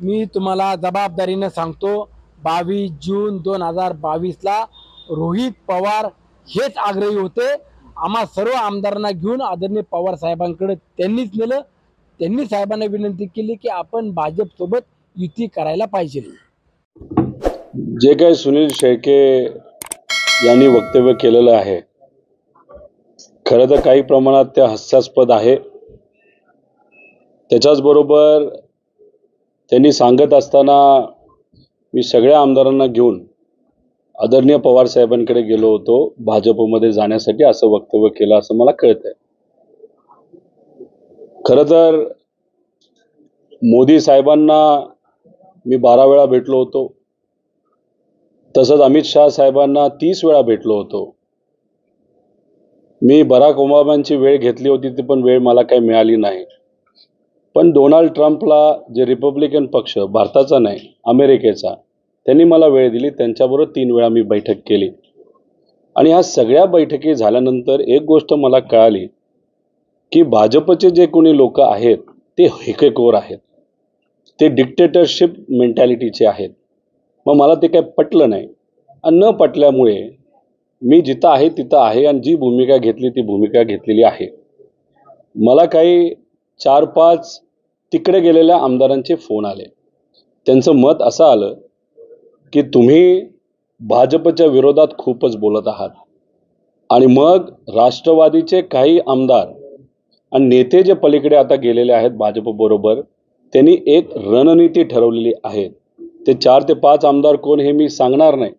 मी तुम्हाला जबाबदारीनं सांगतो बावीस जून दोन हजार बावीसला रोहित पवार हेच आग्रही होते. आम्हा सर्व आमदारांना घेऊन आदरणीय पवार साहेबांकडे त्यांनीच नेलं. त्यांनी साहेबांना विनंती केली की आपण भाजपसोबत युती करायला पाहिजे. जे काही सुनील शेळके यांनी वक्तव्य केलेलं आहे खरं तर काही प्रमाणात ते हास्यास्पद आहे. त्याच्याचबरोबर त्यांनी सांगत असताना मी सगळ्या आमदारांना घेऊन आदरणीय पवार साहेबांकडे गेलो होतो. भाजपमध्ये जाण्यासाठी असं वक्तव्य केलं असं मला कळत आहे खरं तर मोदी साहेबांना मी बारा वेळा भेटलो होतो. तसंच अमित शहा साहेबांना तीस वेळा भेटलो होतो. मी बराक ओबामांची वेळ घेतली होती ती पण वेळ मला काही मिळाली नाही. पण डोनाल्ड ट्रम्पला जे रिपब्लिकन पक्ष भारताचा नाही अमेरिकेचा त्यांनी मला वेळ दिली त्यांच्याबरोबर तीन वेळा मी बैठक केली. आणि ह्या सगळ्या बैठकी झाल्यानंतर एक गोष्ट मला कळाली की भाजपचे जे कोणी लोक आहेत ते हेकेकोर आहेत. ते डिक्टेटरशिप मेंटॅलिटीचे आहेत. मग मला ते काही पटलं नाही. आणि न पटल्यामुळे मी जिथं आहे तिथं आहे आणि जी भूमिका घेतली ती भूमिका घेतलेली आहे. मला काही चार पाच तिकडे गेलेल्या आमदारांचे फोन आले. त्यांचं मत असं आलं की तुम्ही भाजपच्या विरोधात खूपच बोलत आहात. आणि मग राष्ट्रवादीचे काही आमदार आणि नेते जे पलीकडे आता गेलेले आहेत भाजपबरोबर त्यांनी एक रणनीती ठरवलेली आहे. ते चार ते पाच आमदार कोण हे मी सांगणार नाही.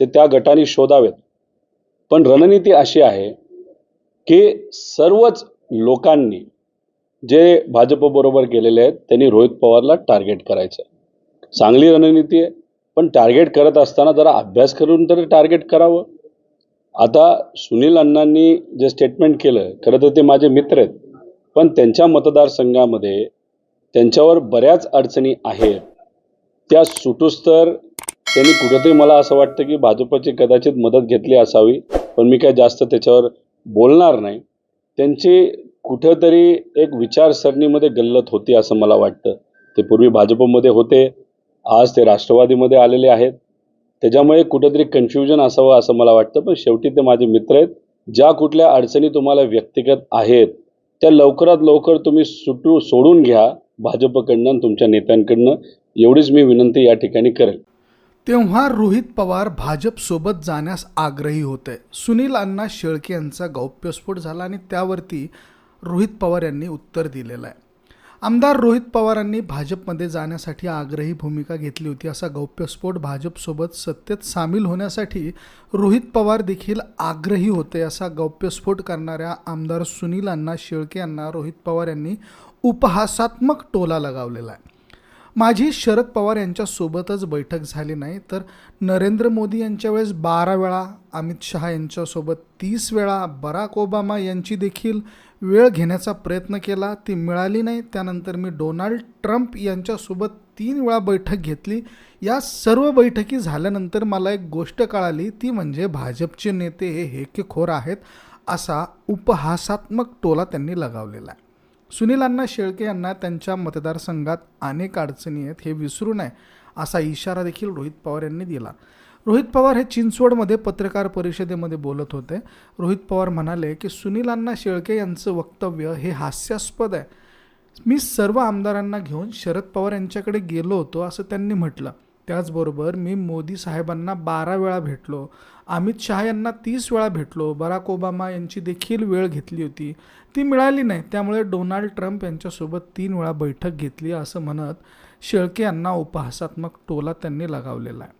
ते त्या गटाने शोधावेत. पण रणनीती अशी आहे की सर्वच लोकांनी जे भाजपबरोबर गेलेले आहेत त्यांनी रोहित पवारला टार्गेट करायचं. चांगली रणनीती आहे पण टार्गेट करत असताना जरा अभ्यास करून तर टार्गेट करावं. आता सुनील अण्णांनी जे स्टेटमेंट केलं खरं तर ते माझे मित्र आहेत पण त्यांच्या मतदारसंघामध्ये त्यांच्यावर बऱ्याच अडचणी आहेत. त्या सुटुस्तर त्यांनी कुठंतरी मला असं वाटतं की भाजपची कदाचित मदत घेतली असावी पण मी काय जास्त त्याच्यावर बोलणार नाही. त्यांची कुठंतरी एक विचारसरणीमध्ये गल्लत होती असं मला वाटतं. ते पूर्वी भाजपमध्ये होते आज ते राष्ट्रवादीमध्ये आलेले आहेत. त्याच्यामुळे कुठंतरी कन्फ्युजन असावं असं मला वाटतं. पण शेवटी ते माझे मित्र आहेत. ज्या कुठल्या अडचणी तुम्हाला व्यक्तिगत आहेत त्या लवकरात लवकर तुम्ही सुटू सोडून घ्या भाजपकडनं आणि तुमच्या नेत्यांकडनं. एवढीच मी विनंती या ठिकाणी करेल. तेव्हा रोहित पवार भाजपसोबत जाण्यास आग्रही होते. सुनील अण्णा शेळके यांचा गौप्यस्फोट झाला आणि त्यावरती रोहित पवार यांनी उत्तर दिलेलं आहे. आमदार रोहित पवारांनी भाजपमध्ये जाण्यासाठी आग्रही भूमिका घेतली होती. असा गौप्यस्फोट भाजपसोबत सत्तेत सामील होण्यासाठी रोहित पवार देखील आग्रही होते असा गौप्यस्फोट करणाऱ्या आमदार सुनील अण्णा शेळके यांना रोहित पवार यांनी उपहासात्मक टोला लगावलेला आहे. माझी शरद पवार यांच्यासोबतच बैठक झाली नाही तर नरेंद्र मोदी यांच्या वेळेस बारा वेळा अमित शहा यांच्यासोबत तीस वेळा बराक ओबामा यांची देखील वेळ घेण्याचा प्रयत्न केला ती मिळाली नाही. त्यानंतर मी डोनाल्ड ट्रम्प यांच्यासोबत तीन वेळा बैठक घेतली. या सर्व बैठकी झाल्यानंतर मला एक गोष्ट कळाली ती म्हणजे भाजपचे नेते हे हेकेखोर आहेत असा उपहासात्मक टोला त्यांनी लगावलेला आहे. सुनील अण्णा शेळके यांना त्यांच्या मतदारसंघात अनेक अडचणी आहेत हे विसरू नये असा इशारा देखील रोहित पवार यांनी दिला. रोहित पवार हे चिंचवडमध्ये पत्रकार परिषदेमध्ये बोलत होते. रोहित पवार म्हणाले की सुनील अण्णा शेळके यांचं वक्तव्य हे हास्यास्पद आहे. मी सर्व आमदारांना घेऊन शरद पवार यांच्याकडे गेलो होतो असं त्यांनी म्हटलं. त्याचबरोबर मी मोदी साहेबांना बारा वेळा भेटलो अमित शहा यांना तीस वेळा भेटलो बराक ओबामा यांची देखील वेळ घेतली होती. ती मिळाली नाही त्यामुळे डोनाल्ड ट्रम्प यांच्यासोबत तीन वेळा बैठक घेतली असं म्हणत शेळके यांना उपहासात्मक टोला त्यांनी लगावलेला आहे.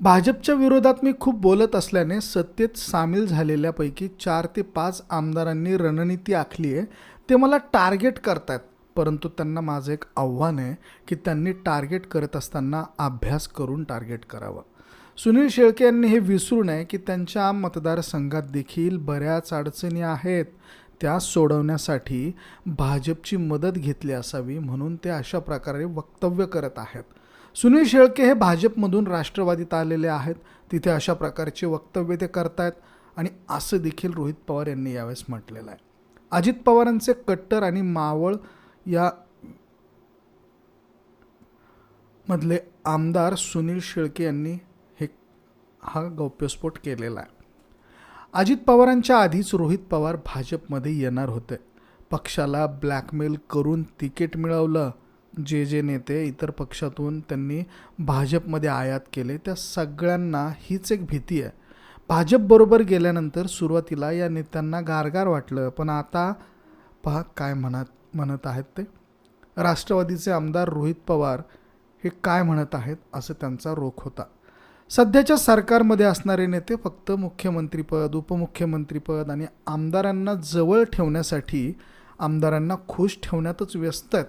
भाजपच्या विरोधात मी खूप बोलत असल्याने सत्तेत सामील झालेल्यापैकी चार ते पाच आमदारांनी रणनीती आखली आहे ते मला टार्गेट करतायत. परंतु त्यांना माझं एक आव्हान आहे की त्यांनी टार्गेट करत असताना अभ्यास करून टार्गेट करावं. सुनील शेळके यांनी हे विसरू नये की त्यांच्या मतदारसंघात देखील बऱ्याच अडचणी आहेत. त्या सोडवण्यासाठी भाजपची मदत घेतली असावी म्हणून ते अशा प्रकारे वक्तव्य करत आहेत. सुनील शेळके हे भाजपमधून राष्ट्रवादीत आलेले आहेत. तिथे अशा प्रकारचे वक्तव्य ते करतायत आणि असं देखील रोहित पवार यांनी यावेळेस म्हटलेलं आहे. अजित पवारांचे कट्टर आणि मावळ या मधले आमदार सुनील शेळके यांनी हे हा गौप्यस्फोट केलेला आहे. अजित पवारांच्या आधीच रोहित पवार भाजपमध्ये येणार होते. पक्षाला ब्लॅकमेल करून तिकीट मिळवलं. जे जे नेते इतर पक्षातून त्यांनी भाजपमध्ये आयात केले त्या सगळ्यांना हीच एक भीती आहे. भाजपबरोबर गेल्यानंतर सुरुवातीला या नेत्यांना गारगार वाटलं पण आता पहा काय म्हणत म्हणत आहेत ते. राष्ट्रवादीचे आमदार रोहित पवार हे काय म्हणत आहेत असं त्यांचा रोख होता. सध्याच्या सरकारमध्ये असणारे नेते फक्त मुख्यमंत्रीपद उपमुख्यमंत्रीपद आणि आमदारांना जवळ ठेवण्यासाठी आमदारांना खुश ठेवण्यातच व्यस्त आहेत.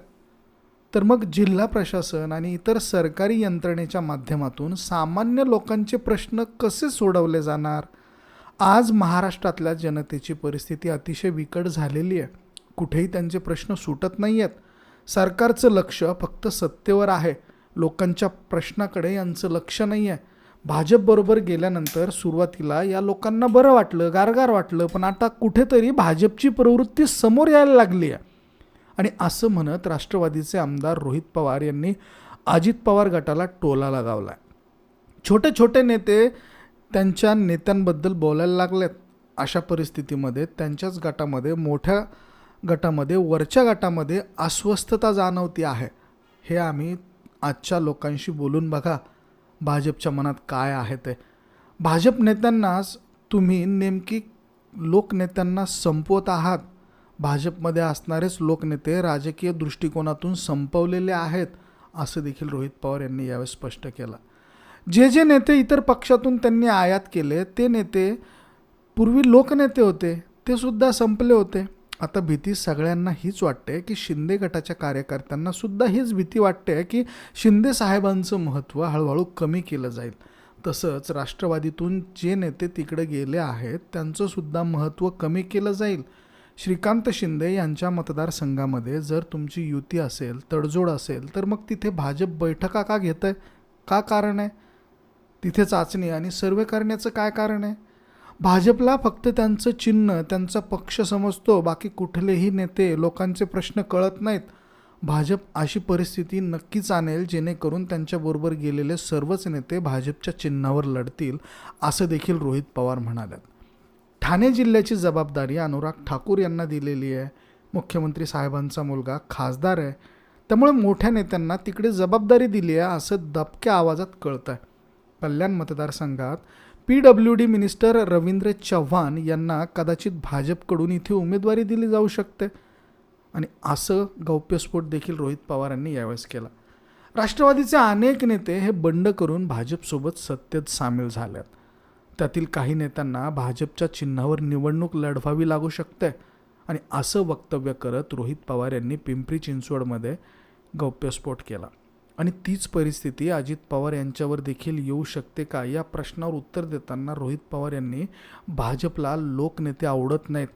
तर मग जिल्हा प्रशासन आणि इतर सरकारी यंत्रणेच्या माध्यमातून सामान्य लोकांचे प्रश्न कसे सोडवले जाणार? आज महाराष्ट्रातल्या जनतेची परिस्थिती अतिशय बिकट झालेली आहे. कुठेही त्यांचे प्रश्न सुटत नाही आहेत सरकारचं लक्ष फक्त सत्तेवर आहे. लोकांच्या प्रश्नाकडे यांचं लक्ष नाही आहे भाजपबरोबर गेल्यानंतर सुरुवातीला या लोकांना बरं वाटलं गारगार वाटलं पण आता कुठेतरी भाजपची प्रवृत्ती समोर यायला लागली आहे आणि असं म्हणत राष्ट्रवादीचे आमदार रोहित पवार यांनी अजित पवार गटाला टोला लगावला छोटे छोटे नेते त्यांच्या नेत्यांबद्दल बोलायला लागलेत. अशा परिस्थितीमध्ये त्यांच्याच गटामध्ये मोठ्या गटामध्ये वरच्या गटामध्ये अस्वस्थता जाणवती आहे. हे आम्ही आजच्या लोकांशी बोलून बघा भाजपच्या मनात काय आहे ते. भाजप नेत्यांनाच तुम्ही नेमकी लोकनेत्यांना संपवत आहात. भाजपमध्ये असणारेच लोकनेते राजकीय दृष्टिकोनातून संपवलेले आहेत असं देखील रोहित पवार यांनी यावेळी स्पष्ट केलं. जे जे नेते इतर पक्षातून त्यांनी आयात केले ते नेते पूर्वी लोकनेते होते ते सुद्धा संपले होते. आता भीती सगळ्यांना हीच वाटते की शिंदे गटाच्या कार्यकर्त्यांना सुद्धा हीच भीती वाटते की शिंदे साहेबांचं महत्त्व हळूहळू कमी केलं जाईल. तसंच राष्ट्रवादीतून जे नेते तिकडे गेले आहेत त्यांचं सुद्धा महत्त्व कमी केलं जाईल. श्रीकांत शिंदे यांच्या मतदारसंघामध्ये जर तुमची युती असेल तडजोड असेल तर मग तिथे भाजप बैठका का घेत आहे का कारण आहे? तिथे चाचणी आणि सर्वे करण्याचं काय कारण आहे? भाजपला फक्त त्यांचं चिन्ह त्यांचा पक्ष समजतो बाकी कुठलेही नेते लोकांचे प्रश्न कळत नाहीत. भाजप अशी परिस्थिती नक्कीच आणेल जेणेकरून त्यांच्याबरोबर गेलेले सर्वच नेते भाजपच्या चिन्हावर लढतील असं देखील रोहित पवार म्हणाल्यात. ठाणे जिल्ह्याची जबाबदारी अनुराग ठाकूर यांना दिलेली आहे. मुख्यमंत्री साहेबांचा मुलगा खासदार आहे. त्यामुळे मोठ्या नेत्यांना तिकडे जबाबदारी दिली आहे असं दबक्या आवाजात कळतं आहे कल्याण मतदारसंघात P W D minister Ravindra Chavan यांना कदाचित भाजपकडून इथे उमेदवारी दिली जाऊ शकते. आणि असं गौप्यस्फोट देखील रोहित पवार यांनी यावेळेस केला. राष्ट्रवादीचे अनेक नेते हे बंड करून भाजपसोबत सत्तेत सामील झाल्यात त्यातील काही नेत्यांना भाजपच्या चिन्हावर निवडणूक लढवावी लागू शकते. आणि असं वक्तव्य करत रोहित पवार यांनी पिंपरी चिंचवडमध्ये गौप्यस्फोट केला. आणि तीच परिस्थिती अजित पवार यांच्यावर देखील येऊ शकते का? या प्रश्नावर उत्तर देताना रोहित पवार यांनी भाजपला लोकनेते आवडत नाहीत.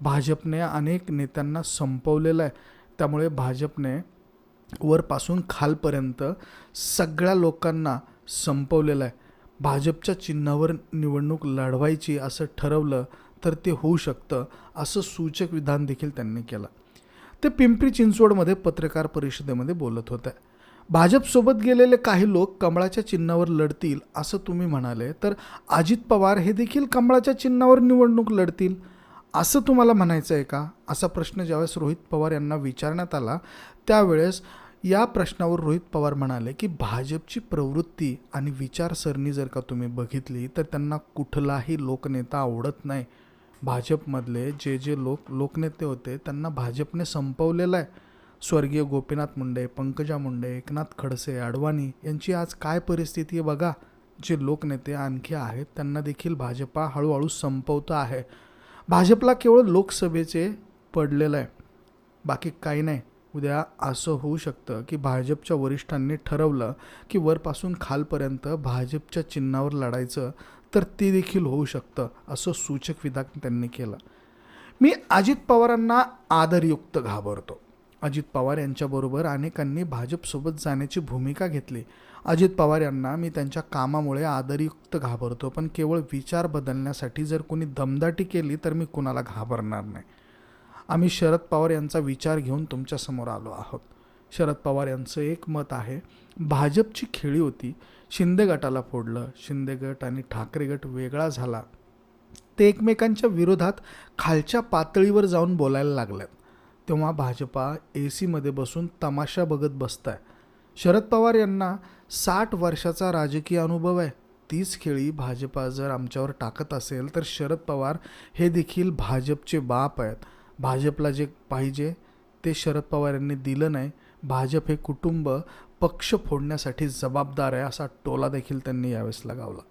भाजपने अनेक नेत्यांना संपवलेलं आहे. त्यामुळे भाजपने वरपासून खालपर्यंत सगळ्या लोकांना संपवलेलं आहे. भाजपच्या चिन्हावर निवडणूक लढवायची असं ठरवलं तर ते होऊ शकतं असं सूचक विधान देखील त्यांनी केलं. ते पिंपरी चिंचवडमध्ये पत्रकार परिषदेमध्ये बोलत होते. भाजपसोबत गेलेले काही लोक कमळाच्या चिन्हावर लढतील असं तुम्ही म्हणाले तर अजित पवार हे देखील कमळाच्या चिन्हावर निवडणूक लढतील असं तुम्हाला म्हणायचं आहे का? असा प्रश्न ज्यावेळेस रोहित पवार यांना विचारण्यात आला त्यावेळेस या प्रश्नावर रोहित पवार म्हणाले की भाजपची प्रवृत्ती आणि विचारसरणी जर का तुम्ही बघितली तर त्यांना कुठलाही लोकनेता आवडत नाही. भाजपमधले जे जे लोक लोकनेते होते त्यांना भाजपने संपवलेलं आहे. स्वर्गीय गोपीनाथ मुंडे पंकजा मुंडे एकनाथ खडसे अडवाणी यांची आज काय परिस्थिती आहे बघा. जे लोकनेते आणखी आहेत त्यांना देखील भाजपा हळूहळू संपवतं आहे. भाजपला केवळ लोकसभेचे पडलेलं आहे. बाकी काही नाही. उद्या असं होऊ शकतं की भाजपच्या वरिष्ठांनी ठरवलं की वरपासून खालपर्यंत भाजपच्या चिन्हावर लढायचं तर ते देखील होऊ शकतं असं सूचक विधान त्यांनी केलं. मी अजित पवारांना आदरयुक्त घाबरतो. अजित पवार यांच्याबरोबर अनेकांनी भाजपसोबत जाण्याची भूमिका घेतली. अजित पवार यांना मी त्यांच्या कामामुळे आदरयुक्त घाबरतो पण केवळ विचार बदलण्यासाठी जर कोणी दमदाटी केली तर मी कुणाला घाबरणार नाही. आम्ही शरद पवार यांचा विचार घेऊन तुमच्यासमोर आलो आहोत. शरद पवार यांचं एक मत आहे भाजपची खेळी होती शिंदे गटाला फोडलं शिंदे गट आणि ठाकरे गट वेगळा झाला. ते एकमेकांच्या विरोधात खालच्या पातळीवर जाऊन बोलायला लागल्यात तेव्हा भाजपा ए सीमध्ये बसून तमाशा बघत बसताय. शरद पवार यांना साठ वर्षाचा राजकीय अनुभव आहे. तीच खेळी भाजपा जर आमच्यावर टाकत असेल तर शरद पवार हे देखील भाजपचे बाप आहेत. भाजपला जे पाहिजे ते शरद पवार यांनी दिलं नाही. भाजप हे कुटुंब पक्ष फोडण्यासाठी जबाबदार आहे असा टोला देखील त्यांनी यावेळेस लगावला.